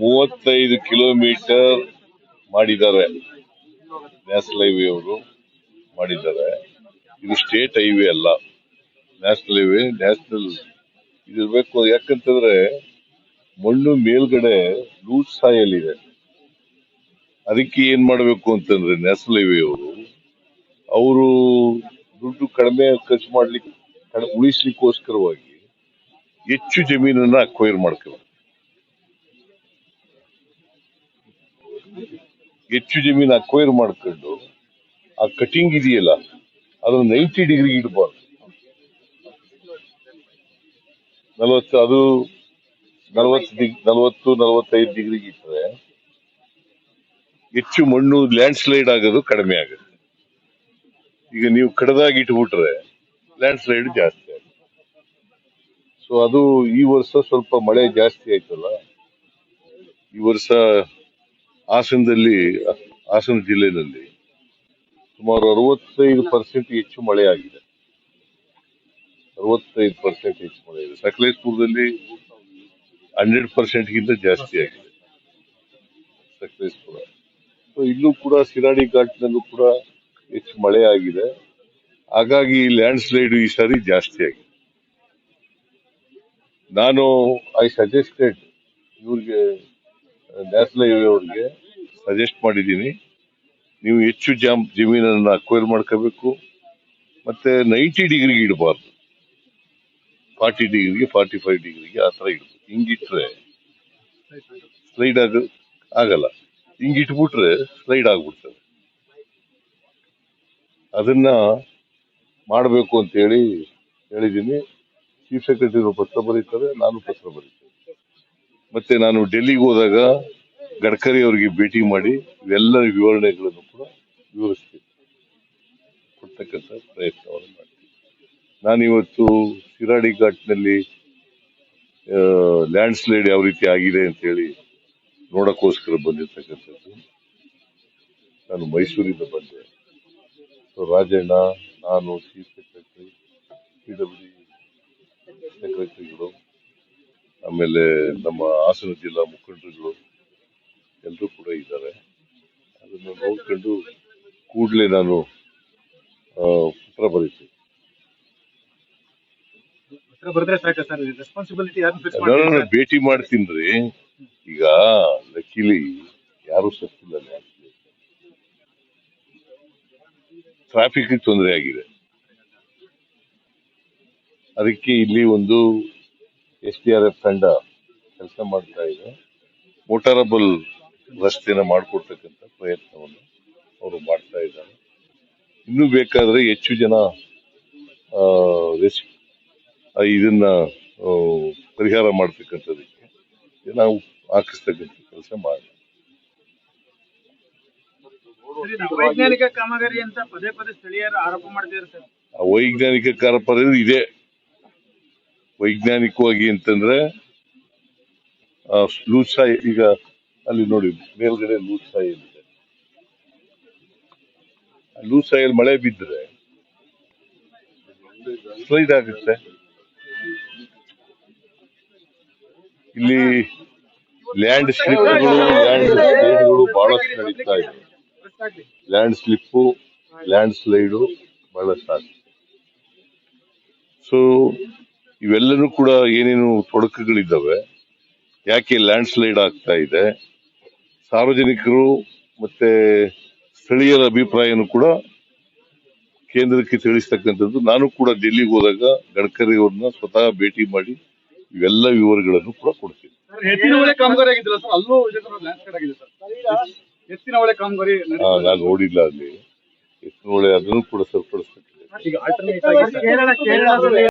ಮೂವತ್ತೈದು ಕಿಲೋಮೀಟರ್ ಮಾಡಿದ್ದಾರೆ. National highway ಅವರು ಮಾಡಿದ್ದಾರೆ. ಇದು ಸ್ಟೇಟ್ ಹೈವೇ ಅಲ್ಲ. ನ್ಯಾಷನಲ್ ಹೈವೇ, ನ್ಯಾಷನಲ್ ಇದಿರ್ಬೇಕು ಯಾಕಂತಂದ್ರೆ ಮಣ್ಣು ಮೇಲ್ಗಡೆ ಲೂಸ್ ಸಾಯಲ್ ಇದೆ ಅದಕ್ಕೆ ಏನ್ ಮಾಡಬೇಕು ಅಂತಂದ್ರೆ ನ್ಯಾಷನಲ್ ಹೈವೇ ಅವರು ಅವರು ದುಡ್ಡು ಕಡಿಮೆ ಖರ್ಚು ಮಾಡ್ಲಿಕ್ಕೆ ಉಳಿಸ್ಲಿಕ್ಕೋಸ್ಕರವಾಗಿ ಹೆಚ್ಚು ಜಮೀನನ್ನ ಅಕ್ವೈರ್ ಮಾಡ್ಕೋಬೇಕು. ಹೆಚ್ಚು ಜಮೀನು ಅಕ್ವೈರ್ ಮಾಡ್ಕೊಂಡು ಆ ಕಟಿಂಗ್ ಇದೆಯಲ್ಲ, ಅದನ್ನ ನೈಂಟಿ ಡಿಗ್ರಿ ಇಡಬಾರ್ದು. ನಲವತ್ತು, ಅದು ನಲವತ್ತು ಡಿಗ್, ನಲವತ್ತು, ನಲವತ್ತೈದು ಡಿಗ್ರಿಗೆ ಇಟ್ಟರೆ ಹೆಚ್ಚು ಮಣ್ಣು ಲ್ಯಾಂಡ್ ಸ್ಲೈಡ್ ಆಗೋದು ಕಡಿಮೆ ಆಗುತ್ತೆ. ಈಗ ನೀವು ಕಡದಾಗಿ ಇಟ್ಬಿಟ್ರೆ ಲ್ಯಾಂಡ್ ಸ್ಲೈಡ್ ಜಾಸ್ತಿ ಆಗುತ್ತೆ. ಸೊ ಅದು ಈ ವರ್ಷ ಸ್ವಲ್ಪ ಮಳೆ ಜಾಸ್ತಿ ಆಯ್ತಲ್ಲ, ಈ ವರ್ಷ ಹಾಸನದಲ್ಲಿ, ಹಾಸನ ಜಿಲ್ಲೆಯಲ್ಲಿ ಸುಮಾರು ಅರವತ್ತೈದು ಪರ್ಸೆಂಟ್ ಹೆಚ್ಚು ಮಳೆ ಆಗಿದೆ ಅರವತ್ತೈದು ಪರ್ಸೆಂಟ್ ಹೆಚ್ಚು ಮಳೆ ಇದೆ ಸಕಲೇಶ್ಪುರದಲ್ಲಿ ಹಂಡ್ರೆಡ್ ಪರ್ಸೆಂಟ್ಗಿಂತ ಜಾಸ್ತಿ ಆಗಿದೆ. ಸಕಲೇಶ್ಪುರ. ಸೊ ಇಲ್ಲೂ ಕೂಡ ಶಿರಾಡಿ ಘಾಟ್ನಲ್ಲೂ ಕೂಡ ಹೆಚ್ಚು ಮಳೆ ಆಗಿದೆ ಹಾಗಾಗಿ ಲ್ಯಾಂಡ್ ಸ್ಲೈಡ್ ಈ ಸಾರಿ ಜಾಸ್ತಿ ಆಗಿದೆ. ನಾನು ಐ ಸಜೆಸ್ಟೆಡ್ ಇವ್ರಿಗೆ ನ್ಯಾಷನಲ್ ಹೈವೇ ಅವ್ರಿಗೆ ಸಜೆಸ್ಟ್ ಮಾಡಿದ್ದೀನಿ. ನೀವು ಹೆಚ್ಚು ಜಾಮ್ ಜಮೀನನ್ನ ಅಕ್ವೈರ್ ಮಾಡ್ಕೋಬೇಕು. ಮತ್ತೆ ನೈಂಟಿ ಡಿಗ್ರಿಗೆ ಇಡಬಾರ್ದು. ಫಾರ್ಟಿ ಡಿಗ್ರಿಗೆ ಫಾರ್ಟಿ ಫೈವ್ ಡಿಗ್ರಿಗೆ ಆ ಥರ ಇಡಬೇಕು. ಹಿಂಗಿಟ್ರೆ ಸ್ಲೈಡ್ ಆಗ ಆಗಲ್ಲ. ಹಿಂಗಿಟ್ಬಿಟ್ರೆ ಸ್ಲೈಡ್ ಆಗ್ಬಿಡ್ತದೆ. ಅದನ್ನ ಮಾಡಬೇಕು ಅಂತ ಹೇಳಿ ಹೇಳಿದ್ದೀನಿ. ಚೀಫ್ ಸೆಕ್ರೆಟರಿ ಪತ್ರ ಬರೀತಾರೆ, ನಾನು ಪತ್ರ ಬರೀತೇನೆ. ಮತ್ತೆ ನಾನು ಡೆಲ್ಲಿಗೆ ಹೋದಾಗ ಗಡ್ಕರಿ ಅವರಿಗೆ ಭೇಟಿ ಮಾಡಿ ಇವೆಲ್ಲ ವಿವರಣೆಗಳನ್ನು ಕೂಡ ವಿವರಿಸ್ತೀನಿ. ಕೊಡ್ತಕ್ಕಂಥ ಪ್ರಯತ್ನವನ್ನು ಮಾಡ್ತೀನಿ. ನಾನಿವತ್ತು ಶಿರಾಡಿ ಘಾಟ್ನಲ್ಲಿ ಲ್ಯಾಂಡ್ ಸ್ಲೈಡ್ ಯಾವ ರೀತಿ ಆಗಿದೆ ಅಂತ ಹೇಳಿ ನೋಡಕ್ಕೋಸ್ಕರ ಬಂದಿರ್ತಕ್ಕಂಥದ್ದು. ನಾನು ಮೈಸೂರಿಂದ ಬಂದೆ. ಸೊ ರಾಜಣ್ಣ, ನಾನು, ಚೀಫ್ ಸೆಕ್ರೆಟರಿ, ಪಿ ಡಬ್ಲ್ಯೂ ಸೆಕ್ರೆಟರಿಗಳು ಆಮೇಲೆ ನಮ್ಮ ಹಾಸನ ಜಿಲ್ಲಾ ಮುಖಂಡರುಗಳು ಎಲ್ಲರೂ ಕೂಡ ಇದ್ದಾರೆ. ಅದನ್ನು ನೋಡ್ಕೊಂಡು ಕೂಡಲೇ ನಾನು ಪತ್ರ ಬರೀತೀನಿ. ನಾನು ಭೇಟಿ ಮಾಡ್ತೀನಿ ಈಗ ಲಕ್ಕಿಲಿ ಯಾರು ಸತ್ತಿಲ್ಲ ಟ್ರಾಫಿಕ್ ತೊಂದರೆ ಆಗಿದೆ. ಅದಕ್ಕೆ ಇಲ್ಲಿ ಒಂದು ಎಸ್ ಡಿ ಆರ್ ಎಫ್ ತಂಡ ಕೆಲಸ ಮಾಡ್ತಾ ಇದೆ. ಮೋಟರಬಲ್ ರಸ್ತೆನ ಮಾಡಿಕೊಡ್ತಕ್ಕಂಥ ಪ್ರಯತ್ನವನ್ನು ಅವರು ಮಾಡ್ತಾ ಇದ್ದಾರೆ. ಇನ್ನೂ ಬೇಕಾದ್ರೆ ಹೆಚ್ಚು ಜನ ಇದನ್ನ ಪರಿಹಾರ ಮಾಡ್ತಕ್ಕಂಥದಕ್ಕೆ ನಾವು ಹಾಕಿಸ್ತಕ್ಕಂಥ ಕೆಲಸ ಮಾಡಿ. ವೈಜ್ಞಾನಿಕ ಕಾಮಗಾರಿ ಅಂತ ಪದೇ ಪದೇ ಸ್ಥಳೀಯರು ಆರೋಪ ಆ ವೈಜ್ಞಾನಿಕ ಕಾರ್ಯಪರ ಇದೆ. ವೈಜ್ಞಾನಿಕವಾಗಿ ಅಂತಂದ್ರೆ ಲೂಸ್ ಸಾಯಿಲ್ ಈಗ ಅಲ್ಲಿ ನೋಡಿ, ಮೇಲ್ಗಡೆ ಲೂಸ್ ಸಾಯಿಲ್ ಇದೆ ಲೂಸ್ ಮಳೆ ಬಿದ್ದರೆ ಸ್ಲೈಡ್ ಆಗುತ್ತೆ. ಇಲ್ಲಿ ಲ್ಯಾಂಡ್ ಸ್ಲಿಪ್ಗಳು ಲ್ಯಾಂಡ್ ಸ್ಲೈಡ್ಗಳು ಬಹಳಷ್ಟು ನಡೀತಾ ಇದೆ. ಲ್ಯಾಂಡ್ ಸ್ಲಿಪ್ಪು ಲ್ಯಾಂಡ್ ಸ್ಲೈಡು ಬಹಳಷ್ಟು ಆಗ್ತದೆ ಸೊ ಇವೆಲ್ಲನೂ ಕೂಡ ಏನೇನು ತೊಡಕುಗಳಿದ್ದಾವೆ ಯಾಕೆ ಲ್ಯಾಂಡ್ ಸ್ಲೈಡ್ ಆಗ್ತಾ ಇದೆ ಸಾರ್ವಜನಿಕರು ಮತ್ತೆ ಸ್ಥಳೀಯರ ಅಭಿಪ್ರಾಯನೂ ಕೂಡ ಕೇಂದ್ರಕ್ಕೆ ತಿಳಿಸ್ತಕ್ಕಂಥದ್ದು. ನಾನು ಕೂಡ ಡೆಲ್ಲಿಗೆ ಹೋದಾಗ ಗಡ್ಕರಿ ಅವ್ರನ್ನ ಸ್ವತಃ ಭೇಟಿ ಮಾಡಿ ಇವೆಲ್ಲ ವಿವರಗಳನ್ನು ಕೂಡ ಕೊಡ್ತೀನಿ. ನಾನು ನೋಡಿಲ್ಲ ಅಲ್ಲಿ. ಎತ್ತಿನ ಒಳ್ಳೆ ಅದನ್ನು ಕೂಡ ಸರಿಪಡಿಸ್ತಕ್ಕಂಥ